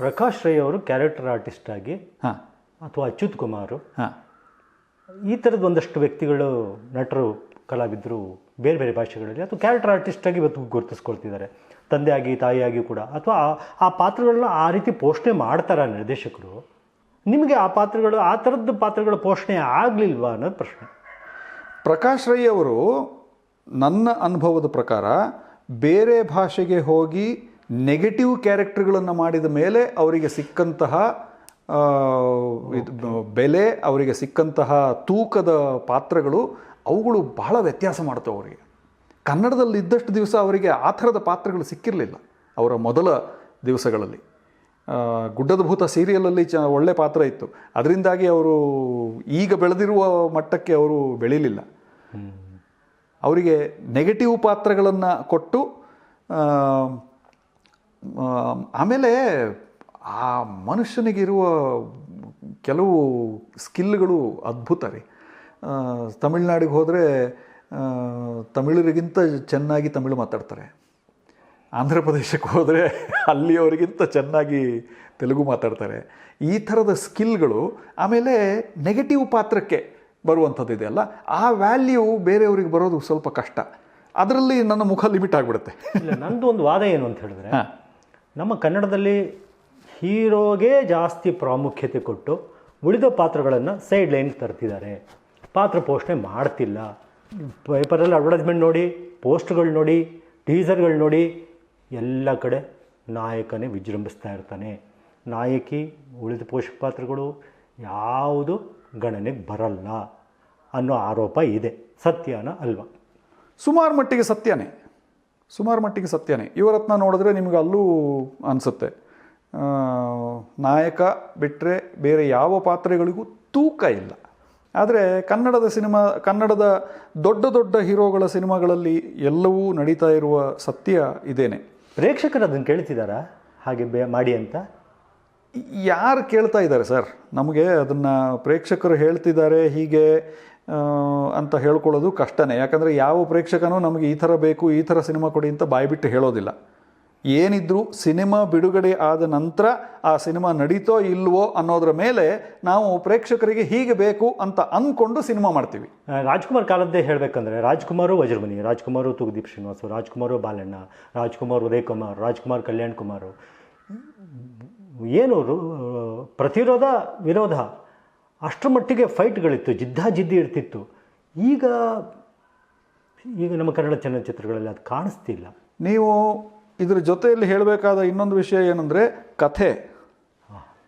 ಪ್ರಕಾಶ್ ರೈ ಅವರು ಕ್ಯಾರೆಕ್ಟರ್ ಆರ್ಟಿಸ್ಟಾಗಿ ಹಾಂ. ಅಥವಾ ಅಚ್ಯುತ್ ಕುಮಾರ್. ಹಾಂ. ಈ ಥರದ ಒಂದಷ್ಟು ವ್ಯಕ್ತಿಗಳು ನಟರು ಕಲಾವಿದರು ಬೇರೆ ಬೇರೆ ಭಾಷೆಗಳಲ್ಲಿ ಅಥವಾ ಕ್ಯಾರೆಕ್ಟರ್ ಆರ್ಟಿಸ್ಟ್ ಆಗಿ ಇವತ್ತು ಗುರುತಿಸ್ಕೊಳ್ತಿದ್ದಾರೆ. ತಂದೆಯಾಗಿ ತಾಯಿಯಾಗಿ ಕೂಡ. ಅಥವಾ ಆ- ಆ ಪಾತ್ರಗಳನ್ನ ಆ ರೀತಿ ಪೋಷಣೆ ಮಾಡ್ತಾರ ನಿರ್ದೇಶಕರು? ನಿಮಗೆ ಆ ಪಾತ್ರಗಳು ಆ ಥರದ ಪಾತ್ರಗಳ ಪೋಷಣೆ ಆಗಲಿಲ್ವಾ ಅನ್ನೋದು ಪ್ರಶ್ನೆ. ಪ್ರಕಾಶ್ ರೈ ಅವರು ನನ್ನ ಅನುಭವದ ಪ್ರಕಾರ ಬೇರೆ ಭಾಷೆಗೆ ಹೋಗಿ ನೆಗೆಟಿವ್ ಕ್ಯಾರೆಕ್ಟರ್ಗಳನ್ನು ಮಾಡಿದ ಮೇಲೆ ಅವರಿಗೆ ಸಿಕ್ಕಂತಹ ಇದು ಬೆಲೆ ಅವರಿಗೆ ಸಿಕ್ಕಂತಹ ತೂಕದ ಪಾತ್ರಗಳು ಅವುಗಳು ಬಹಳ ವ್ಯತ್ಯಾಸ ಮಾಡ್ತವೆ ಅವರಿಗೆ. ಕನ್ನಡದಲ್ಲಿ ಇದ್ದಷ್ಟು ದಿವಸ ಅವರಿಗೆ ಆ ಥರದ ಪಾತ್ರಗಳು ಸಿಕ್ಕಿರಲಿಲ್ಲ ಅವರ ಮೊದಲ ದಿವಸಗಳಲ್ಲಿ. ಗುಡ್ಡದ ಭೂತ ಸೀರಿಯಲಲ್ಲಿ ಚ ಒಳ್ಳೆ ಪಾತ್ರ ಇತ್ತು. ಅದರಿಂದಾಗಿ ಅವರು ಈಗ ಬೆಳೆದಿರುವ ಮಟ್ಟಕ್ಕೆ ಅವರು ಬೆಳೀಲಿಲ್ಲ. ಅವರಿಗೆ ನೆಗೆಟಿವ್ ಪಾತ್ರಗಳನ್ನು ಕೊಟ್ಟು ಆಮೇಲೆ ಆ ಮನುಷ್ಯನಿಗಿರುವ ಕೆಲವು ಸ್ಕಿಲ್ಗಳು ಅದ್ಭುತ ರೀ. ತಮಿಳ್ನಾಡಿಗೆ ಹೋದರೆ ತಮಿಳರಿಗಿಂತ ಚೆನ್ನಾಗಿ ತಮಿಳು ಮಾತಾಡ್ತಾರೆ. ಆಂಧ್ರ ಪ್ರದೇಶಕ್ಕೆ ಹೋದರೆ ಅಲ್ಲಿಯವರಿಗಿಂತ ಚೆನ್ನಾಗಿ ತೆಲುಗು ಮಾತಾಡ್ತಾರೆ. ಈ ಥರದ ಸ್ಕಿಲ್ಗಳು ಆಮೇಲೆ ನೆಗೆಟಿವ್ ಪಾತ್ರಕ್ಕೆ ಬರುವಂಥದ್ದು ಇದೆಯಲ್ಲ ಆ ವ್ಯಾಲ್ಯೂ ಬೇರೆಯವ್ರಿಗೆ ಬರೋದು ಸ್ವಲ್ಪ ಕಷ್ಟ. ಅದರಲ್ಲಿ ನನ್ನ ಮುಖ ಲಿಮಿಟ್ ಆಗಿಬಿಡುತ್ತೆ. ನಂದು ಒಂದು ವಾದ ಏನು ಅಂತ ಹೇಳಿದ್ರೆ ಹಾಂ. ನಮ್ಮ ಕನ್ನಡದಲ್ಲಿ ಹೀರೋಗೆ ಜಾಸ್ತಿ ಪ್ರಾಮುಖ್ಯತೆ ಕೊಟ್ಟು ಉಳಿದ ಪಾತ್ರಗಳನ್ನು ಸೈಡ್ ಲೈನ್ಗೆ ತರ್ತಿದ್ದಾರೆ. ಪಾತ್ರ ಪೋಷಣೆ ಮಾಡ್ತಿಲ್ಲ. ಪೇಪರಲ್ಲಿ ಅಡ್ವರ್ಟೈಸ್ಮೆಂಟ್ ನೋಡಿ, ಪೋಸ್ಟ್ಗಳು ನೋಡಿ, ಟೀಸರ್ಗಳು ನೋಡಿ, ಎಲ್ಲ ಕಡೆ ನಾಯಕನೇ ವಿಜೃಂಭಿಸ್ತಾ ಇರ್ತಾನೆ. ನಾಯಕಿ ಉಳಿದ ಪೋಷಕ ಪಾತ್ರಗಳು ಯಾವುದು ಗಣನೆಗೆ ಬರಲ್ಲ ಅನ್ನೋ ಆರೋಪ ಇದೆ. ಸತ್ಯನ ಅಲ್ವಾ? ಸುಮಾರು ಮಟ್ಟಿಗೆ ಸತ್ಯನೇ. ಸುಮಾರು ಮಟ್ಟಿಗೆ ಸತ್ಯನೇ. ಇವರತ್ನ ನೋಡಿದ್ರೆ ನಿಮಗೆ ಅಲ್ಲೂ ಅನಿಸುತ್ತೆ. ನಾಯಕ ಬಿಟ್ಟರೆ ಬೇರೆ ಯಾವ ಪಾತ್ರೆಗಳಿಗೂ ತೂಕ ಇಲ್ಲ. ಆದರೆ ಕನ್ನಡದ ಸಿನಿಮಾ ಕನ್ನಡದ ದೊಡ್ಡ ದೊಡ್ಡ ಹೀರೋಗಳ ಸಿನಿಮಾಗಳಲ್ಲಿ ಎಲ್ಲವೂ ನಡೀತಾ ಇರುವ ಸತ್ಯ ಇದೇನೆ. ಪ್ರೇಕ್ಷಕರು ಅದನ್ನು ಕೇಳ್ತಿದ್ದಾರಾ ಹಾಗೆ ಬೇ ಮಾಡಿ ಅಂತ? ಯಾರು ಕೇಳ್ತಾ ಇದ್ದಾರೆ ಸರ್? ನಮಗೆ ಅದನ್ನು ಪ್ರೇಕ್ಷಕರು ಹೇಳ್ತಿದ್ದಾರೆ ಹೀಗೆ ಅಂತ ಹೇಳ್ಕೊಳ್ಳೋದು ಕಷ್ಟನೇ. ಯಾಕಂದರೆ ಯಾವ ಪ್ರೇಕ್ಷಕನೂ ನಮಗೆ ಈ ಥರ ಬೇಕು, ಈ ಥರ ಸಿನಿಮಾ ಕೊಡಿ ಅಂತ ಬಾಯ್ಬಿಟ್ಟು ಹೇಳೋದಿಲ್ಲ. ಏನಿದ್ರೂ ಸಿನಿಮಾ ಬಿಡುಗಡೆ ಆದ ನಂತರ ಆ ಸಿನಿಮಾ ನಡೀತೋ ಇಲ್ವೋ ಅನ್ನೋದ್ರ ಮೇಲೆ ನಾವು ಪ್ರೇಕ್ಷಕರಿಗೆ ಹೀಗೆ ಬೇಕು ಅಂತ ಅಂದ್ಕೊಂಡು ಸಿನಿಮಾ ಮಾಡ್ತೀವಿ. ರಾಜ್ಕುಮಾರ್ ಕಾಲದ್ದೇ ಹೇಳಬೇಕಂದ್ರೆ ರಾಜ್ಕುಮಾರು ವಜ್ರಮುನಿ, ರಾಜ್ಕುಮಾರು ತುಗ್ದೀಪ್ ಶ್ರೀನಿವಾಸು, ರಾಜ್ಕುಮಾರು ಬಾಲಣ್ಣ, ರಾಜ್ಕುಮಾರ್ ಉದಯ್ ಕುಮಾರ್ ರಾಜ್ಕುಮಾರ್ ಕಲ್ಯಾಣ್ ಕುಮಾರ್ ಏನು ಪ್ರತಿರೋಧ, ವಿರೋಧ? ಅಷ್ಟರ ಮಟ್ಟಿಗೆ ಫೈಟ್ಗಳಿತ್ತು ಜಿದ್ದಾಜಿದ್ದಿ ಇರ್ತಿತ್ತು. ಈಗ ಈಗ ನಮ್ಮ ಕನ್ನಡ ಚಲನಚಿತ್ರಗಳಲ್ಲಿ ಅದು ಕಾಣಿಸ್ತಿಲ್ಲ. ನೀವು ಇದರ ಜೊತೆಯಲ್ಲಿ ಹೇಳಬೇಕಾದ ಇನ್ನೊಂದು ವಿಷಯ ಏನಂದರೆ, ಕಥೆ.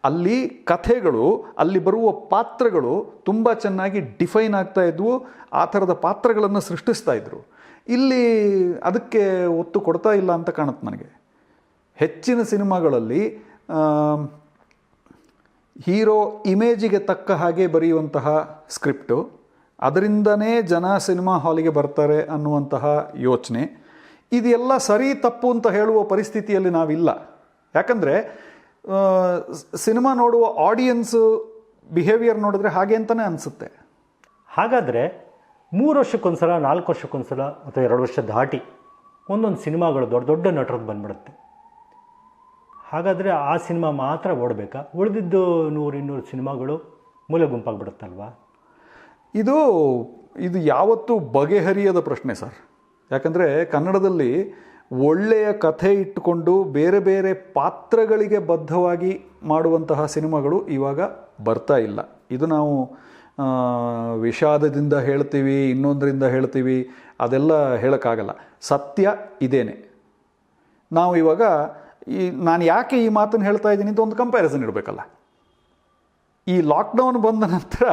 ಅಲ್ಲಿ ಕಥೆಗಳು, ಅಲ್ಲಿ ಬರುವ ಪಾತ್ರಗಳು ತುಂಬ ಚೆನ್ನಾಗಿ ಡಿಫೈನ್ ಆಗ್ತಾ ಇದ್ವು, ಆ ಥರದ ಪಾತ್ರಗಳನ್ನು ಸೃಷ್ಟಿಸ್ತಾ ಇದ್ರು. ಇಲ್ಲಿ ಅದಕ್ಕೆ ಒತ್ತು ಕೊಡ್ತಾ ಇಲ್ಲ ಅಂತ ಕಾಣುತ್ತೆ ನನಗೆ. ಹೆಚ್ಚಿನ ಸಿನಿಮಾಗಳಲ್ಲಿ ಹೀರೋ ಇಮೇಜಿಗೆ ತಕ್ಕ ಹಾಗೆ ಬರೆಯುವಂತಹ ಸ್ಕ್ರಿಪ್ಟು. ಅದರಿಂದನೇ ಜನ ಸಿನಿಮಾ ಹಾಲಿಗೆ ಬರ್ತಾರೆ ಅನ್ನುವಂತಹ ಯೋಚನೆ. ಇದೆಲ್ಲ ಸರಿ ತಪ್ಪು ಅಂತ ಹೇಳುವ ಪರಿಸ್ಥಿತಿಯಲ್ಲಿ ನಾವಿಲ್ಲ. ಯಾಕಂದರೆ ಸಿನಿಮಾ ನೋಡುವ ಆಡಿಯನ್ಸು ಬಿಹೇವಿಯರ್ ನೋಡಿದ್ರೆ ಹಾಗೆ ಅಂತಲೇ ಅನಿಸುತ್ತೆ. ಹಾಗಾದರೆ, ಮೂರು ವರ್ಷಕ್ಕೊಂದ್ಸಲ, ನಾಲ್ಕು ವರ್ಷಕ್ಕೊಂದ್ಸಲ, ಅಥವಾ ಎರಡು ವರ್ಷ ದಾಟಿ ಒಂದೊಂದು ಸಿನಿಮಾಗಳು ದೊಡ್ಡ ದೊಡ್ಡ ನಟರದ್ದು ಬಂದ್ಬಿಡುತ್ತೆ. ಹಾಗಾದರೆ ಆ ಸಿನಿಮಾ ಮಾತ್ರ ಓಡಬೇಕಾ? ಉಳಿದಿದ್ದು ನೂರು, ಇನ್ನೂರು ಸಿನಿಮಾಗಳು ಮೂಲೆ ಗುಂಪಾಗ್ಬಿಡುತ್ತಲ್ವಾ? ಇದು ಇದು ಯಾವತ್ತೂ ಬಗೆಹರಿಯದ ಪ್ರಶ್ನೆ ಸರ್. ಯಾಕಂದರೆ ಕನ್ನಡದಲ್ಲಿ ಒಳ್ಳೆಯ ಕಥೆ ಇಟ್ಟುಕೊಂಡು ಬೇರೆ ಬೇರೆ ಪಾತ್ರಗಳಿಗೆ ಬದ್ಧವಾಗಿ ಮಾಡುವಂತಹ ಸಿನಿಮಾಗಳು ಇವಾಗ ಬರ್ತಾ ಇಲ್ಲ. ಇದು ನಾವು ವಿಷಾದದಿಂದ ಹೇಳ್ತೀವಿ, ಇನ್ನೊಂದರಿಂದ ಹೇಳ್ತೀವಿ, ಅದೆಲ್ಲ ಹೇಳೋಕ್ಕಾಗಲ್ಲ. ಸತ್ಯ ಇದೇನೆ. ನಾವು ಇವಾಗ ಈ ನಾನು ಯಾಕೆ ಈ ಮಾತನ್ನು ಹೇಳ್ತಾ ಇದ್ದೀನಿ ಅಂತ ಒಂದು ಕಂಪ್ಯಾರಿಸನ್ ಇಡಬೇಕಲ್ಲ. ಈ ಲಾಕ್ಡೌನ್ ಬಂದ ನಂತರ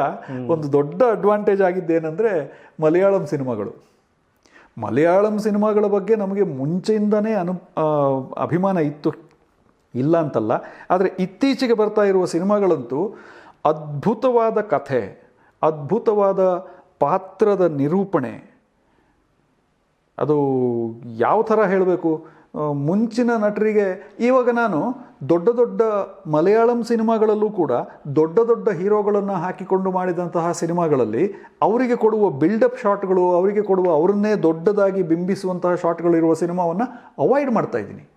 ಒಂದು ದೊಡ್ಡ ಅಡ್ವಾಂಟೇಜ್ ಆಗಿದ್ದೇನೆಂದರೆ ಮಲಯಾಳಂ ಸಿನಿಮಾಗಳು. ಮಲಯಾಳಂ ಸಿನಿಮಾಗಳ ಬಗ್ಗೆ ನಮಗೆ ಮುಂಚೆಯಿಂದನೇ ಅನು ಅಭಿಮಾನ ಇತ್ತು. ಇಲ್ಲ ಅಂತಲ್ಲ. ಆದರೆ ಇತ್ತೀಚೆಗೆ ಬರ್ತಾ ಇರುವ ಸಿನಿಮಾಗಳಂತೂ ಅದ್ಭುತವಾದ ಕಥೆ ಅದ್ಭುತವಾದ ಪಾತ್ರದ ನಿರೂಪಣೆ. ಅದು ಯಾವ ಥರ ಹೇಳಬೇಕು? ಮುಂಚಿನ ನಟರಿಗೆ ಇವಾಗ ನಾನು ದೊಡ್ಡ ದೊಡ್ಡ ಮಲಯಾಳಂ ಸಿನಿಮಾಗಳಲ್ಲೂ ಕೂಡ ದೊಡ್ಡ ದೊಡ್ಡ ಹೀರೋಗಳನ್ನು ಹಾಕಿಕೊಂಡು ಮಾಡಿದಂತಹ ಸಿನಿಮಾಗಳಲ್ಲಿ ಅವರಿಗೆ ಕೊಡುವ ಬಿಲ್ಡಪ್ ಶಾಟ್ಗಳು ಅವರಿಗೆ ಕೊಡುವ ಅವರನ್ನೇ ದೊಡ್ಡದಾಗಿ ಬಿಂಬಿಸುವಂತಹ ಶಾಟ್ಗಳು ಇರುವ ಸಿನಿಮಾವನ್ನು ಅವಾಯ್ಡ್ ಮಾಡ್ತಾ ಇದ್ದೀನಿ.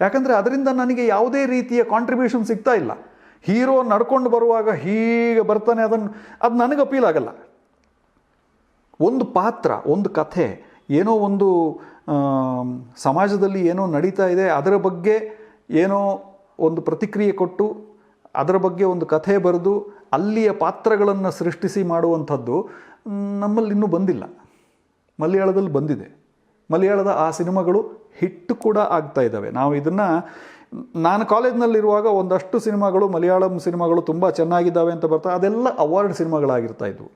ಯಾಕಂದರೆ ಅದರಿಂದ ನನಗೆ ಯಾವುದೇ ರೀತಿಯ ಕಾಂಟ್ರಿಬ್ಯೂಷನ್ ಸಿಗ್ತಾ ಇಲ್ಲ. ಹೀರೋ ನಡ್ಕೊಂಡು ಬರುವಾಗ ಹೀಗೆ ಬರ್ತಾನೆ ಅದನ್ನು ಅದು ನನಗೆ ಅಪೀಲ್ ಆಗಲ್ಲ. ಒಂದು ಪಾತ್ರ, ಒಂದು ಕಥೆ, ಏನೋ ಒಂದು ಸಮಾಜದಲ್ಲಿ ಏನೋ ನಡೀತಾ ಇದೆ, ಅದರ ಬಗ್ಗೆ ಏನೋ ಒಂದು ಪ್ರತಿಕ್ರಿಯೆ ಕೊಟ್ಟು, ಅದರ ಬಗ್ಗೆ ಒಂದು ಕಥೆ ಬರೆದು, ಅಲ್ಲಿಯ ಪಾತ್ರಗಳನ್ನು ಸೃಷ್ಟಿಸಿ ಮಾಡುವಂಥದ್ದು ನಮ್ಮಲ್ಲಿ ಇನ್ನೂ ಬಂದಿಲ್ಲ. ಮಲಯಾಳದಲ್ಲಿ ಬಂದಿದೆ. ಮಲಯಾಳದ ಆ ಸಿನಿಮಾಗಳು ಹಿಟ್ಟು ಕೂಡ ಆಗ್ತಾ ಇದ್ದಾವೆ. ನಾವು ಇದನ್ನು, ನಾನು ಕಾಲೇಜ್ನಲ್ಲಿರುವಾಗ ಒಂದಷ್ಟು ಸಿನಿಮಾಗಳು, ಮಲಯಾಳಂ ಸಿನಿಮಾಗಳು ತುಂಬ ಚೆನ್ನಾಗಿದ್ದಾವೆ ಅಂತ ಬರ್ತಾ, ಅದೆಲ್ಲ ಅವಾರ್ಡ್ ಸಿನಿಮಾಗಳಾಗಿರ್ತಾ ಇದ್ವು.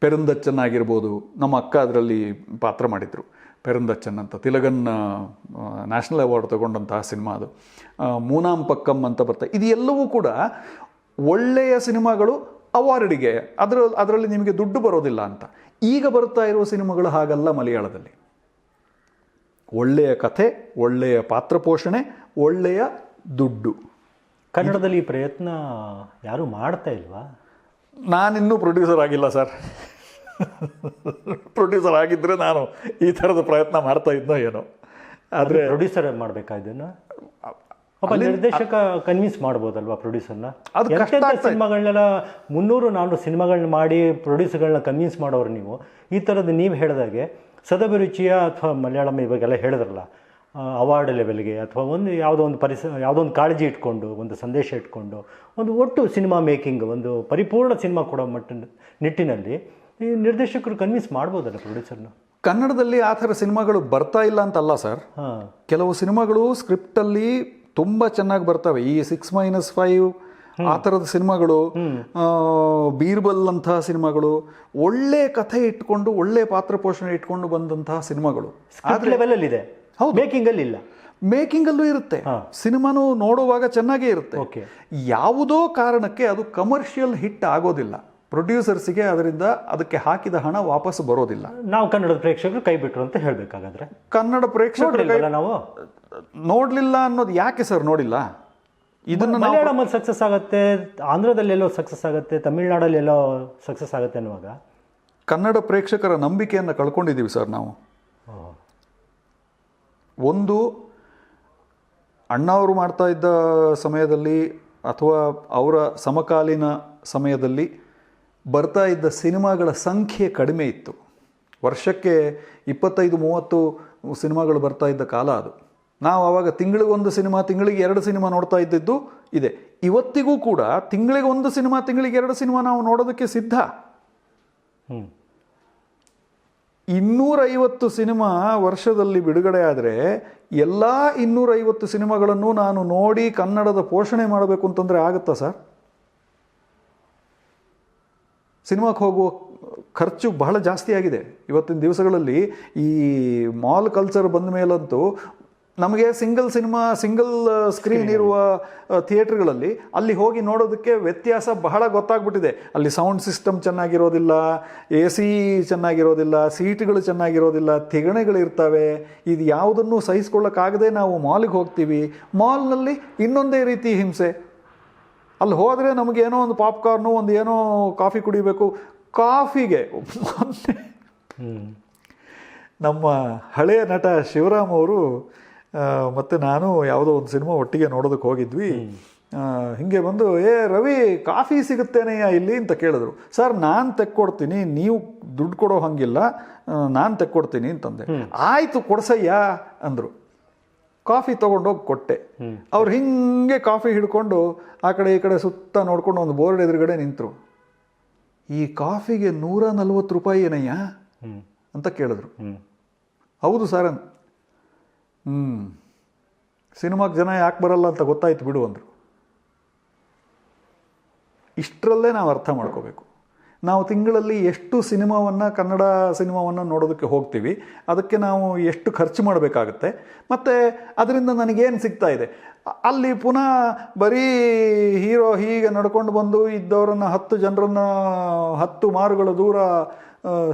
ಪೆರುಂದಚ್ಚನ್ನಾಗಿರ್ಬೋದು ನಮ್ಮ ಅಕ್ಕ ಅದರಲ್ಲಿ ಪಾತ್ರ ಮಾಡಿದರು. ಪೆರಂದಚ್ಚನ್ ಅಂತ ತಿಲಗನ್ ನ್ಯಾಷನಲ್ ಅವಾರ್ಡ್ ತಗೊಂಡಂತಹ ಸಿನಿಮಾ ಅದು. ಮೂನಾಂ ಪಕ್ಕಂ ಅಂತ ಬರ್ತಾ ಇದು ಎಲ್ಲವೂ ಕೂಡ ಒಳ್ಳೆಯ ಸಿನಿಮಾಗಳು ಅವಾರ್ಡಿಗೆ ಅದರ ಅದರಲ್ಲಿ ನಿಮಗೆ ದುಡ್ಡು ಬರೋದಿಲ್ಲ ಅಂತ. ಈಗ ಬರ್ತಾ ಇರುವ ಸಿನಿಮಾಗಳು ಹಾಗಲ್ಲ ಮಲಯಾಳದಲ್ಲಿ. ಒಳ್ಳೆಯ ಕಥೆ ಒಳ್ಳೆಯ ಪಾತ್ರ ಪೋಷಣೆ ಒಳ್ಳೆಯ ದುಡ್ಡು. ಕನ್ನಡದಲ್ಲಿ ಈ ಪ್ರಯತ್ನ ಯಾರೂ ಮಾಡ್ತಾ ಇಲ್ವಾ? ನಾನಿನ್ನೂ ಪ್ರೊಡ್ಯೂಸರ್ ಆಗಿಲ್ಲ ಸರ್. ಪ್ರೊಡ್ಯೂಸರ್ ಆಗಿದ್ದರೆ ನಾನು ಈ ಥರದ ಪ್ರಯತ್ನ ಮಾಡ್ತಾ ಇದ್ನೋ ಏನೋ. ಆದರೆ ಪ್ರೊಡ್ಯೂಸರ್ ಮಾಡಬೇಕಾ ಇದನ್ನ? ಒಬ್ಬ ನಿರ್ದೇಶಕ ಕನ್ವಿನ್ಸ್ ಮಾಡ್ಬೋದಲ್ವಾ ಪ್ರೊಡ್ಯೂಸರ್ನ ಸಿನಿಮಾಗಳನ್ನೆಲ್ಲ ಮುನ್ನೂರು ನಾನ್ನೂರು ಸಿನಿಮಾಗಳನ್ನ ಮಾಡಿ ಪ್ರೊಡ್ಯೂಸರ್ಗಳನ್ನ ಕನ್ವಿನ್ಸ್ ಮಾಡೋರು ನೀವು. ಈ ಥರದ್ದು ನೀವು ಹೇಳಿದಾಗೆ ಸದಭಿರುಚಿಯ ಅಥವಾ ಮಲಯಾಳಂ ಇವಾಗೆಲ್ಲ ಹೇಳಿದ್ರಲ್ಲ ಅವಾರ್ಡ್ ಲೆವೆಲ್ಗೆ ಅಥವಾ ಒಂದು ಯಾವುದೋ ಒಂದು ಪರಿಸ ಯಾವುದೋ ಒಂದು ಕಾಳಜಿ ಇಟ್ಕೊಂಡು ಒಂದು ಸಂದೇಶ ಇಟ್ಕೊಂಡು ಒಂದು ಒಟ್ಟು ಸಿನಿಮಾ ಮೇಕಿಂಗ್ ಒಂದು ಪರಿಪೂರ್ಣ ಸಿನಿಮಾ ಕೊಡೋ ಮಟ್ಟ ನಿಟ್ಟಿನಲ್ಲಿ ಈ ನಿರ್ದೇಶಕರು ಕನ್ವಿನ್ಸ್ ಮಾಡ್ಬೋದಲ್ಲ ಪ್ರೊಡ್ಯೂಸರ್ನ ಕನ್ನಡದಲ್ಲಿ ಆ ಥರ ಸಿನಿಮಾಗಳು ಬರ್ತಾ ಇಲ್ಲ ಅಂತಲ್ಲ ಸರ್. ಕೆಲವು ಸಿನಿಮಾಗಳು ಸ್ಕ್ರಿಪ್ಟಲ್ಲಿ ತುಂಬ ಚೆನ್ನಾಗಿ ಬರ್ತವೆ. ಈ ಸಿಕ್ಸ್ ಮೈನಸ್ ಫೈವ್ ಆ ಥರದ ಸಿನಿಮಾಗಳು ಬೀರ್ಬಲ್ ಅಂತಹ ಸಿನಿಮಾಗಳು ಒಳ್ಳೆ ಕಥೆ ಇಟ್ಕೊಂಡು ಒಳ್ಳೆ ಪಾತ್ರ ಪೋಷಣೆ ಇಟ್ಕೊಂಡು ಬಂದಂತಹ ಸಿನಿಮಾಗಳು. ಸ್ಕ್ರಿಪ್ಟ್ ಹೌದು. ಮೇಕಿಂಗಲ್ಲಿ ಇಲ್ಲ. ಮೇಕಿಂಗಲ್ಲೂ ಇರುತ್ತೆ. ಸಿನಿಮಾನು ನೋಡುವಾಗ ಚೆನ್ನಾಗೇ ಇರುತ್ತೆ. ಯಾವುದೋ ಕಾರಣಕ್ಕೆ ಅದು ಕಮರ್ಷಿಯಲ್ ಹಿಟ್ ಆಗೋದಿಲ್ಲ. ಪ್ರೊಡ್ಯೂಸರ್ಸಿಗೆ ಅದರಿಂದ ಅದಕ್ಕೆ ಹಾಕಿದ ಹಣ ವಾಪಸ್ ಬರೋದಿಲ್ಲ. ನಾವು ಕನ್ನಡದ ಪ್ರೇಕ್ಷಕರು ಕೈ ಬಿಟ್ಟರು ಅಂತ ಹೇಳಬೇಕಾಗಾದ್ರೆ? ಕನ್ನಡ ಪ್ರೇಕ್ಷಕರು ನಾವು? ನೋಡಲಿಲ್ಲ ಅನ್ನೋದು ಯಾಕೆ ಸರ್ ನೋಡಿಲ್ಲ? ಇದನ್ನ ಮಲಯಾಳಮಲ್ಲಿ ಸಕ್ಸಸ್ ಆಗುತ್ತೆ ಆಂಧ್ರದಲ್ಲಿ ಎಲ್ಲೋ ಸಕ್ಸಸ್ ಆಗುತ್ತೆ ತಮಿಳ್ನಾಡಲ್ಲಿ ಎಲ್ಲೋ ಸಕ್ಸಸ್ ಆಗುತ್ತೆ ಅನ್ನುವಾಗ? ಕನ್ನಡ ಪ್ರೇಕ್ಷಕರ ನಂಬಿಕೆಯನ್ನು ಕಳ್ಕೊಂಡಿದ್ದೀವಿ ಸರ್ ನಾವು. ಒಂದು ಅಣ್ಣವರು ಮಾಡ್ತಾ ಇದ್ದ ಸಮಯದಲ್ಲಿ ಅಥವಾ ಅವರ ಸಮಕಾಲೀನ ಸಮಯದಲ್ಲಿ ಬರ್ತಾ ಇದ್ದ ಸಿನಿಮಾಗಳ ಸಂಖ್ಯೆ ಕಡಿಮೆ ಇತ್ತು. ವರ್ಷಕ್ಕೆ ಇಪ್ಪತ್ತೈದು ಮೂವತ್ತು ಸಿನಿಮಾಗಳು ಬರ್ತಾ ಇದ್ದ ಕಾಲ ಅದು. ನಾವು ಆವಾಗ ತಿಂಗಳಿಗೊಂದು ಸಿನಿಮಾ ತಿಂಗಳಿಗೆ ಎರಡು ಸಿನಿಮಾ ನೋಡ್ತಾ ಇದ್ದಿದ್ದು ಇದೆ. ಇವತ್ತಿಗೂ ಕೂಡ ತಿಂಗಳಿಗೆ ಒಂದು ಸಿನಿಮಾ ತಿಂಗಳಿಗೆ ಎರಡು ಸಿನಿಮಾ ನಾವು ನೋಡೋದಕ್ಕೆ ಸಿದ್ಧ. ಹ್ಞೂ ಇನ್ನೂರೈವತ್ತು ಸಿನಿಮಾ ವರ್ಷದಲ್ಲಿ ಬಿಡುಗಡೆ ಆದರೆ ಎಲ್ಲ ಇನ್ನೂರೈವತ್ತು ಸಿನಿಮಾಗಳನ್ನು ನಾನು ನೋಡಿ ಕನ್ನಡದ ಪೋಷಣೆ ಮಾಡಬೇಕು ಅಂತಂದರೆ ಆಗುತ್ತಾ ಸರ್? ಸಿನಿಮಾಕ್ಕೆ ಹೋಗುವ ಖರ್ಚು ಬಹಳ ಜಾಸ್ತಿ ಆಗಿದೆ. ಇವತ್ತಿನ ದಿವಸಗಳಲ್ಲಿ ಈ ಮಾಲ್ ಕಲ್ಚರ್ ಬಂದ ಮೇಲಂತೂ ನಮಗೆ ಸಿಂಗಲ್ ಸಿನಿಮಾ ಸಿಂಗಲ್ ಸ್ಕ್ರೀನ್ ಇರುವ ಥಿಯೇಟ್ರ್ಗಳಲ್ಲಿ ಅಲ್ಲಿ ಹೋಗಿ ನೋಡೋದಕ್ಕೆ ವ್ಯತ್ಯಾಸ ಬಹಳ ಗೊತ್ತಾಗ್ಬಿಟ್ಟಿದೆ. ಅಲ್ಲಿ ಸೌಂಡ್ ಸಿಸ್ಟಮ್ ಚೆನ್ನಾಗಿರೋದಿಲ್ಲ ಎ ಸಿ ಚೆನ್ನಾಗಿರೋದಿಲ್ಲ ಸೀಟ್ಗಳು ಚೆನ್ನಾಗಿರೋದಿಲ್ಲ ತಿಗಣೆಗಳಿರ್ತವೆ ಇದು ಯಾವುದನ್ನು ಸಹಿಸ್ಕೊಳ್ಳೋಕ್ಕಾಗದೆ ನಾವು ಮಾಲಿಗೆ ಹೋಗ್ತೀವಿ. ಮಾಲ್ನಲ್ಲಿ ಇನ್ನೊಂದೇ ರೀತಿ ಹಿಂಸೆ. ಅಲ್ಲಿ ಹೋದರೆ ನಮಗೇನೋ ಒಂದು ಪಾಪ್ಕಾರ್ನು ಒಂದು ಏನೋ ಕಾಫಿ ಕುಡಿಬೇಕು. ಕಾಫಿಗೆ ನಮ್ಮ ಹಳೆಯ ನಟ ಶಿವರಾಮ್ ಅವರು ಮತ್ತು ನಾನು ಯಾವುದೋ ಒಂದು ಸಿನಿಮಾ ಒಟ್ಟಿಗೆ ನೋಡೋದಕ್ಕೆ ಹೋಗಿದ್ವಿ. ಹೀಗೆ ಹಿಂಗೆ ಬಂದು ಏ ರವಿ ಕಾಫಿ ಸಿಗುತ್ತೇನೆಯಾ ಇಲ್ಲಿ? ಅಂತ ಕೇಳಿದ್ರು. ಸರ್ ನಾನು ತೆಕ್ಕೊಡ್ತೀನಿ ನೀವು ದುಡ್ಡು ಕೊಡೋ ಹಂಗಿಲ್ಲ. ನಾನು ತೆಕ್ಕೊಡ್ತೀನಿ ಅಂತಂದೆ. ಆಯಿತು ಕೊಡ್ಸಯ್ಯ ಅಂದರು. ಕಾಫಿ ತೊಗೊಂಡೋಗಿ ಕೊಟ್ಟೆ. ಅವ್ರು ಹಿಂಗೆ ಕಾಫಿ ಹಿಡ್ಕೊಂಡು ಆ ಕಡೆ ಈ ಕಡೆ ಸುತ್ತ ನೋಡ್ಕೊಂಡು ಒಂದು ಬೋರ್ಡ್ ಎದುರುಗಡೆ ನಿಂತರು. ಈ ಕಾಫಿಗೆ ನೂರ ನಲ್ವತ್ತು ರೂಪಾಯಿ ಏನಯ್ಯ? ಅಂತ ಕೇಳಿದ್ರು. ಹೌದು ಸರ್ ಅಂತ ಹ್ಞೂ ಸಿನಿಮಾಗೆ ಜನ ಯಾಕೆ ಬರಲ್ಲ ಅಂತ ಗೊತ್ತಾಯ್ತು ಬಿಡು ಅಂದರು. ಇಷ್ಟರಲ್ಲೇ ನಾವು ಅರ್ಥ ಮಾಡ್ಕೋಬೇಕು. ನಾವು ತಿಂಗಳಲ್ಲಿ ಎಷ್ಟು ಸಿನಿಮಾವನ್ನು, ಕನ್ನಡ ಸಿನಿಮಾವನ್ನು ನೋಡೋದಕ್ಕೆ ಹೋಗ್ತೀವಿ, ಅದಕ್ಕೆ ನಾವು ಎಷ್ಟು ಖರ್ಚು ಮಾಡಬೇಕಾಗುತ್ತೆ. ಮತ್ತು ಅದರಿಂದ ನನಗೇನು ಸಿಗ್ತಾ ಇದೆ? ಅಲ್ಲಿ ಪುನಃ ಬರೀ ಹೀರೋ ಹೀಗೆ ನಡ್ಕೊಂಡು ಬಂದು ಇದ್ದವರನ್ನು ಹತ್ತು ಜನರನ್ನು, ಹತ್ತು ಮಾರುಗಳ ದೂರ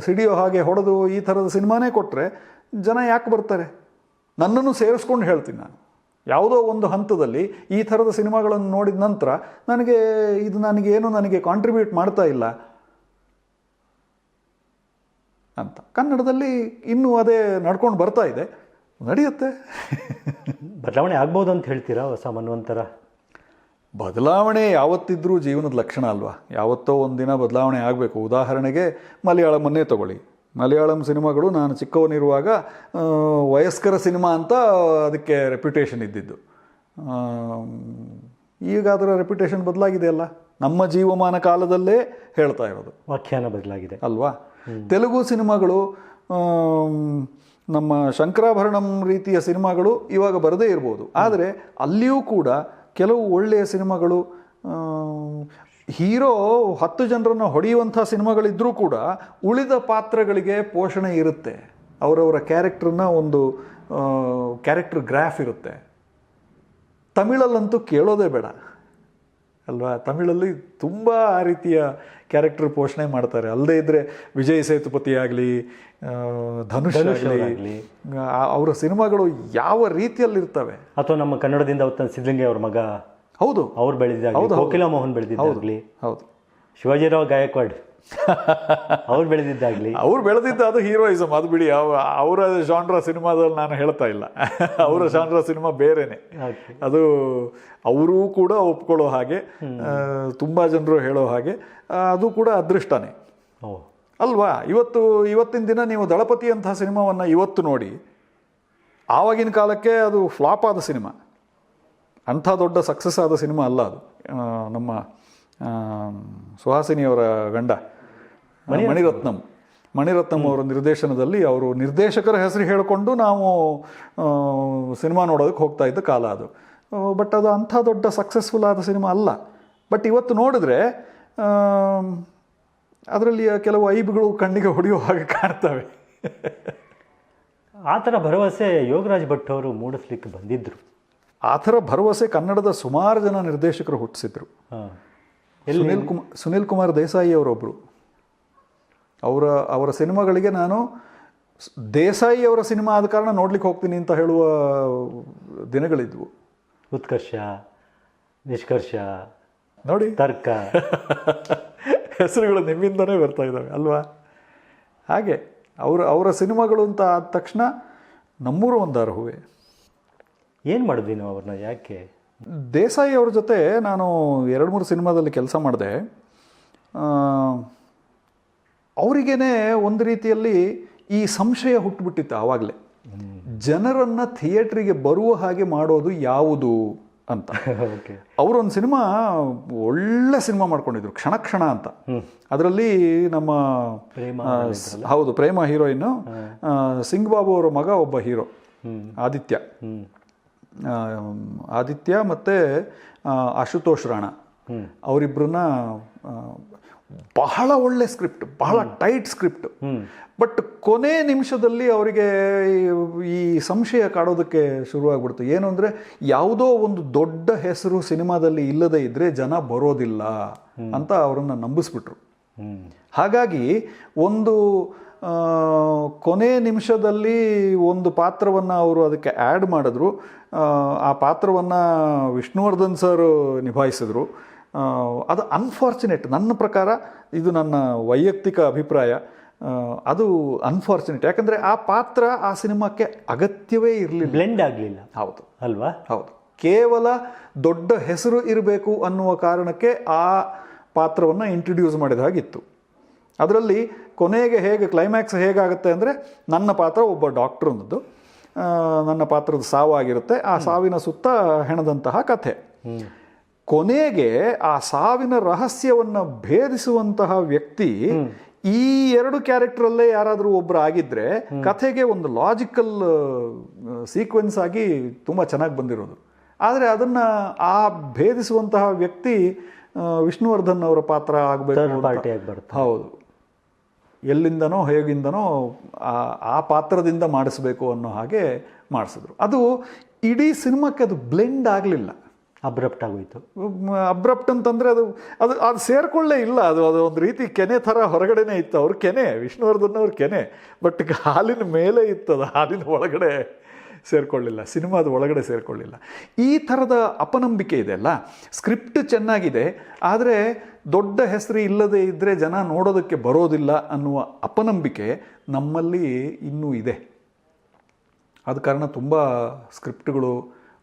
ಸಿಡಿಯೋ ಹಾಗೆ ಹೊಡೆದು ಈ ಥರದ ಸಿನಿಮಾನೇ ಕೊಟ್ಟರೆ ಜನ ಯಾಕೆ ಬರ್ತಾರೆ? ನನ್ನನ್ನು ಸೇರಿಸ್ಕೊಂಡು ಹೇಳ್ತೀನಿ ನಾನು. ಯಾವುದೋ ಒಂದು ಹಂತದಲ್ಲಿ ಈ ಥರದ ಸಿನಿಮಾಗಳನ್ನು ನೋಡಿದ ನಂತರ ನನಗೆ ಇದು ನನಗೇನು ನನಗೆ ಕಾಂಟ್ರಿಬ್ಯೂಟ್ ಮಾಡ್ತಾ ಇಲ್ಲ. ಅಂತ. ಕನ್ನಡದಲ್ಲಿ ಇನ್ನೂ ಅದೇ ನಡ್ಕೊಂಡು ಬರ್ತಾ ಇದೆ. ನಡೆಯುತ್ತೆ. ಬದಲಾವಣೆ ಆಗ್ಬೋದು ಅಂತ ಹೇಳ್ತೀರಾ ಹೊಸ ಮನ್ವಂತರ? ಬದಲಾವಣೆ ಯಾವತ್ತಿದ್ರೂ ಜೀವನದ ಲಕ್ಷಣ ಅಲ್ವಾ? ಯಾವತ್ತೋ ಒಂದಿನ ಬದಲಾವಣೆ ಆಗಬೇಕು. ಉದಾಹರಣೆಗೆ ಮಲಯಾಳಮನ್ನೇ ತಗೊಳ್ಳಿ. ಮಲಯಾಳಂ ಸಿನಿಮಾಗಳು ನಾನು ಚಿಕ್ಕವನಿರುವಾಗ ವಯಸ್ಕರ ಸಿನಿಮಾ ಅಂತ ಅದಕ್ಕೆ ರೆಪ್ಯುಟೇಷನ್ ಇದ್ದಿದ್ದು. ಈಗ ಅದರ ರೆಪ್ಯುಟೇಷನ್ ಬದಲಾಗಿದೆ ಅಲ್ಲ ನಮ್ಮ ಜೀವಮಾನ ಕಾಲದಲ್ಲೇ ಹೇಳ್ತಾ ಇರೋದು. ವ್ಯಾಖ್ಯಾನ ಬದಲಾಗಿದೆ. ಅಲ್ವಾ? ತೆಲುಗು ಸಿನಿಮಾಗಳು ನಮ್ಮ ಶಂಕರಾಭರಣಂ ರೀತಿಯ ಸಿನಿಮಾಗಳು ಇವಾಗ ಬರದೇ ಇರ್ಬೋದು. ಆದರೆ ಅಲ್ಲಿಯೂ ಕೂಡ ಕೆಲವು ಒಳ್ಳೆಯ ಸಿನಿಮಾಗಳು ಹೀರೋ ಹತ್ತು ಜನರನ್ನು ಹೊಡೆಯುವಂಥ ಸಿನಿಮಾಗಳಿದ್ದರೂ ಕೂಡ ಉಳಿದ ಪಾತ್ರಗಳಿಗೆ ಪೋಷಣೆ ಇರುತ್ತೆ. ಅವರವರ ಕ್ಯಾರೆಕ್ಟರ್ನ ಒಂದು ಕ್ಯಾರೆಕ್ಟರ್ ಗ್ರಾಫ್ ಇರುತ್ತೆ. ತಮಿಳಲ್ಲಂತೂ ಕೇಳೋದೇ ಬೇಡ. ಅಲ್ವಾ? ತಮಿಳಲ್ಲಿ ತುಂಬ ಆ ರೀತಿಯ ಕ್ಯಾರೆಕ್ಟರ್ ಪೋಷಣೆ ಮಾಡ್ತಾರೆ. ಅಲ್ಲದೇ ಇದ್ದರೆ ವಿಜಯ್ ಸೇತುಪತಿ ಆಗಲಿ ಧನುಷ್ ಆಗಲಿ. ಅವರ ಸಿನಿಮಾಗಳು ಯಾವ ರೀತಿಯಲ್ಲಿರ್ತವೆ? ಅಥವಾ ನಮ್ಮ ಕನ್ನಡದಿಂದ ಅವತ್ತ ಸಿದ್ಧಲಿಂಗಿ ಅವ್ರ ಮಗ. ಹೌದು. ಅವ್ರು ಬೆಳೆದಿದ್ದಾಗಲಿ. ಕೋಕಿಲಾ ಮೋಹನ್ ಬೆಳೆದಿದ್ದಾಗಲಿ. ಹೌದು. ಶಿವಾಜಿರಾವ್ ಗಾಯಕ್ವಾಡ್. ಅವ್ರು ಬೆಳೆದಿದ್ದಾಗಲಿ. ಅವ್ರು ಬೆಳೆದಿದ್ದ ಅದು ಹೀರೋಯಿಸಮ್ ಅದು ಬಿಡಿ ಅವ ಅವರ ಜಾನ್ರ ಸಿನಿಮಾದಲ್ಲಿ ನಾನು ಹೇಳ್ತಾ ಇಲ್ಲ. ಅವರ ಜಾನ್ರ ಸಿನಿಮಾ ಬೇರೆನೆ. ಅದು ಅವರೂ ಕೂಡ ಒಪ್ಕೊಳ್ಳೋ ಹಾಗೆ ತುಂಬ ಜನರು ಹೇಳೋ ಹಾಗೆ ಅದು ಕೂಡ ಅದೃಷ್ಟನೇ. ಅಲ್ವಾ? ಇವತ್ತು ಇವತ್ತಿನ ದಿನ ನೀವು ದಳಪತಿ ಅಂತಹ ಸಿನಿಮಾವನ್ನು ಇವತ್ತು ನೋಡಿ ಆವಾಗಿನ ಕಾಲಕ್ಕೆ ಅದು ಫ್ಲಾಪ್ ಆದ ಸಿನಿಮಾ. ಅಂಥ ದೊಡ್ಡ ಸಕ್ಸಸ್ ಆದ ಸಿನಿಮಾ ಅಲ್ಲ ಅದು. ನಮ್ಮ ಸುಹಾಸಿನಿಯವರ ಗಂಡ. ಮಣಿರತ್ನಂ. ಮಣಿರತ್ನಂ ಅವರ ನಿರ್ದೇಶನದಲ್ಲಿ ಅವರು ನಿರ್ದೇಶಕರ ಹೆಸರು ಹೇಳಿಕೊಂಡು ನಾವು ಸಿನಿಮಾ ನೋಡೋದಕ್ಕೆ ಹೋಗ್ತಾ ಇದ್ದ ಕಾಲ ಅದು. ಬಟ್ ಅದು ಅಂಥ ದೊಡ್ಡ ಸಕ್ಸಸ್ಫುಲ್ ಆದ ಸಿನಿಮಾ ಅಲ್ಲ. ಬಟ್ ಇವತ್ತು ನೋಡಿದ್ರೆ ಅದರಲ್ಲಿ ಕೆಲವು ಐಬ್ಗಳು ಕಣ್ಣಿಗೆ ಹೊಡೆಯುವ ಹಾಗೆ ಕಾಣ್ತವೆ. ಆ ಥರ ಭರವಸೆ ಯೋಗರಾಜ್ ಭಟ್ ಅವರು ಮೂಡಿಸ್ಲಿಕ್ಕೆ ಬಂದಿದ್ದರು ಆ ಥರ ಭರವಸೆ ಕನ್ನಡದ ಸುಮಾರು ಜನ ನಿರ್ದೇಶಕರು ಹುಟ್ಟಿಸಿದ್ರು. ಸುನಿಲ್ ಕುಮಾರ್ ಸುನಿಲ್ ಕುಮಾರ್ ದೇಸಾಯಿ ಅವರೊಬ್ಬರು ಅವರ ಅವರ ಸಿನಿಮಾಗಳಿಗೆ ನಾನು ದೇಸಾಯಿ ಅವರ ಸಿನಿಮಾ ಆದ ಕಾರಣ ನೋಡ್ಲಿಕ್ಕೆ ಹೋಗ್ತೀನಿ ಅಂತ ಹೇಳುವ ದಿನಗಳಿದ್ವು. ಉತ್ಕರ್ಷ ನಿಷ್ಕರ್ಷ ನೋಡಿ. ತರ್ಕ. ಹೆಸರುಗಳು ನಿಮ್ಮಿಂದನೇ ಬರ್ತಾ ಇದ್ದಾವೆ ಅಲ್ವಾ? ಹಾಗೆ ಅವರ ಅವರ ಸಿನಿಮಾಗಳು ಅಂತ ಆದ ತಕ್ಷಣ ನಮ್ಮೂರು ಒಂದಾರು ಹೂವೆ. ಏನು ಮಾಡಿದ್ವಿ ನಾವು ಅವ್ರನ್ನ ಯಾಕೆ? ದೇಸಾಯಿ ಅವ್ರ ಜೊತೆ ನಾನು ಎರಡು ಮೂರು ಸಿನಿಮಾದಲ್ಲಿ ಕೆಲಸ ಮಾಡಿದೆ. ಅವರಿಗೇನೆ ಒಂದು ರೀತಿಯಲ್ಲಿ ಈ ಸಂಶಯ ಹುಟ್ಟುಬಿಟ್ಟಿತ್ತು ಆವಾಗಲೇ. ಜನರನ್ನು ಥಿಯೇಟ್ರಿಗೆ ಬರುವ ಹಾಗೆ ಮಾಡೋದು ಯಾವುದು ಅಂತ. ಅವರೊಂದು ಸಿನಿಮಾ ಒಳ್ಳೆ ಸಿನಿಮಾ ಮಾಡ್ಕೊಂಡಿದ್ರು ಕ್ಷಣ ಕ್ಷಣ ಅಂತ. ಅದರಲ್ಲಿ ನಮ್ಮ ಹೌದು ಪ್ರೇಮ ಹೀರೋಯಿನ್ ಸಿಂಗ್ ಬಾಬು ಅವರ ಮಗ ಒಬ್ಬ ಹೀರೋ ಆದಿತ್ಯ. ಆದಿತ್ಯ ಮತ್ತು ಆಶುತೋಷ್ ರಾಣ. ಅವರಿಬ್ಬರನ್ನ ಬಹಳ ಒಳ್ಳೆ ಸ್ಕ್ರಿಪ್ಟ್ ಬಹಳ ಟೈಟ್ ಸ್ಕ್ರಿಪ್ಟ್. ಬಟ್ ಕೊನೆ ನಿಮಿಷದಲ್ಲಿ ಅವರಿಗೆ ಈ ಸಂಶಯ ಕಾಡೋದಕ್ಕೆ ಶುರುವಾಗ್ಬಿಡ್ತು. ಏನು ಅಂದರೆ ಯಾವುದೋ ಒಂದು ದೊಡ್ಡ ಹೆಸರು ಸಿನಿಮಾದಲ್ಲಿ ಇಲ್ಲದೇ ಇದ್ದರೆ ಜನ ಬರೋದಿಲ್ಲ ಅಂತ ಅವರನ್ನು ನಂಬಿಸ್ಬಿಟ್ರು. ಹಾಗಾಗಿ ಒಂದು ಕೊನೆ ನಿಮಿಷದಲ್ಲಿ ಒಂದು ಪಾತ್ರವನ್ನು ಅವರು ಅದಕ್ಕೆ ಆ್ಯಡ್ ಮಾಡಿದ್ರು. ಆ, ಪಾತ್ರವನ್ನು ವಿಷ್ಣುವರ್ಧನ್ ಸರ್ ನಿಭಾಯಿಸಿದ್ರು. ಅದು ಅನ್ಫಾರ್ಚುನೇಟ್ ನನ್ನ ಪ್ರಕಾರ ಇದು ನನ್ನ ವೈಯಕ್ತಿಕ ಅಭಿಪ್ರಾಯ. ಅದು ಅನ್ಫಾರ್ಚುನೇಟ್ ಯಾಕಂದರೆ ಆ ಪಾತ್ರ ಆ ಸಿನಿಮಾಕ್ಕೆ ಅಗತ್ಯವೇ ಇರಲಿಲ್ಲ. ಬ್ಲೆಂಡ್ ಆಗಲಿಲ್ಲ. ಹೌದು. ಅಲ್ವಾ? ಹೌದು. ಕೇವಲ ದೊಡ್ಡ ಹೆಸರು ಇರಬೇಕು ಅನ್ನುವ ಕಾರಣಕ್ಕೆ ಆ ಪಾತ್ರವನ್ನು ಇಂಟ್ರಡ್ಯೂಸ್ ಮಾಡಿದ ಹಾಗಿತ್ತು. ಅದರಲ್ಲಿ ಕೊನೆಗೆ ಹೇಗೆ ಕ್ಲೈಮ್ಯಾಕ್ಸ್ ಹೇಗಾಗುತ್ತೆ ಅಂದರೆ ನನ್ನ ಪಾತ್ರ ಒಬ್ಬ ಡಾಕ್ಟ್ರ್ ಅನ್ನೋದು. ನನ್ನ ಪಾತ್ರದ ಸಾವಾಗಿರುತ್ತೆ. ಆ ಸಾವಿನ ಸುತ್ತ ಹೆಣದಂತಹ ಕಥೆ. ಕೊನೆಗೆ ಆ ಸಾವಿನ ರಹಸ್ಯವನ್ನು ಭೇದಿಸುವಂತಹ ವ್ಯಕ್ತಿ ಈ ಎರಡು ಕ್ಯಾರೆಕ್ಟರಲ್ಲೇ ಯಾರಾದರೂ ಒಬ್ಬರು ಆಗಿದ್ರೆ ಕಥೆಗೆ ಒಂದು ಲಾಜಿಕಲ್ ಸೀಕ್ವೆನ್ಸ್ ಆಗಿ ತುಂಬ ಚೆನ್ನಾಗಿ ಬಂದಿರೋದು. ಆದರೆ ಅದನ್ನ ಆ ಭೇದಿಸುವಂತಹ ವ್ಯಕ್ತಿ ವಿಷ್ಣುವರ್ಧನ್ ಅವರ ಪಾತ್ರ ಆಗಬೇಕು ಹೌದು. ಎಲ್ಲಿಂದನೋ ಹೇಗಿಂದನೋ ಆ ಆ ಪಾತ್ರದಿಂದ ಮಾಡಿಸ್ಬೇಕು ಅನ್ನೋ ಹಾಗೆ ಮಾಡಿಸಿದ್ರು. ಅದು ಇಡೀ ಸಿನಿಮಾಕ್ಕೆ ಅದು ಬ್ಲೆಂಡ್ ಆಗಲಿಲ್ಲ. ಅಬ್ರಪ್ಟ್ ಆಗೋಯ್ತು. ಅಬ್ರಪ್ಟ್ ಅಂತಂದರೆ ಅದು ಅದು ಅದು ಸೇರಿಕೊಳ್ಳೇ ಇಲ್ಲ. ಅದು ಅದು ಒಂದು ರೀತಿ ಕೆನೆ ಥರ ಹೊರಗಡೆನೇ ಇತ್ತು. ಅವ್ರ ಕೆನೆ ವಿಷ್ಣುವರ್ಧನ್ ಅವ್ರ ಕೆನೆ. ಬಟ್ ಹಾಲಿನ ಮೇಲೆ ಇತ್ತು ಅದು. ಹಾಲಿನ ಒಳಗಡೆ ಸೇರಿಕೊಳ್ಳಿಲ್ಲ. ಸಿನಿಮಾದ ಒಳಗಡೆ ಸೇರಿಕೊಳ್ಳಿಲ್ಲ. ಈ ಥರದ ಅಪನಂಬಿಕೆ ಇದೆ ಅಲ್ಲ? ಸ್ಕ್ರಿಪ್ಟ್ ಚೆನ್ನಾಗಿದೆ, ಆದರೆ ದೊಡ್ಡ ಹೆಸರು ಇಲ್ಲದೆ ಇದ್ದರೆ ಜನ ನೋಡೋದಕ್ಕೆ ಬರೋದಿಲ್ಲ ಅನ್ನುವ ಅಪನಂಬಿಕೆ ನಮ್ಮಲ್ಲಿ ಇನ್ನೂ ಇದೆ. ಆದ ಕಾರಣ ತುಂಬ ಸ್ಕ್ರಿಪ್ಟ್ಗಳು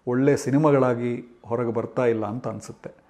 ಒಳ್ಳೆ ಸಿನಿಮಾಗಳಾಗಿ ಹೊರಗೆ ಬರ್ತಾ ಇಲ್ಲ ಅಂತ ಅನಿಸುತ್ತೆ.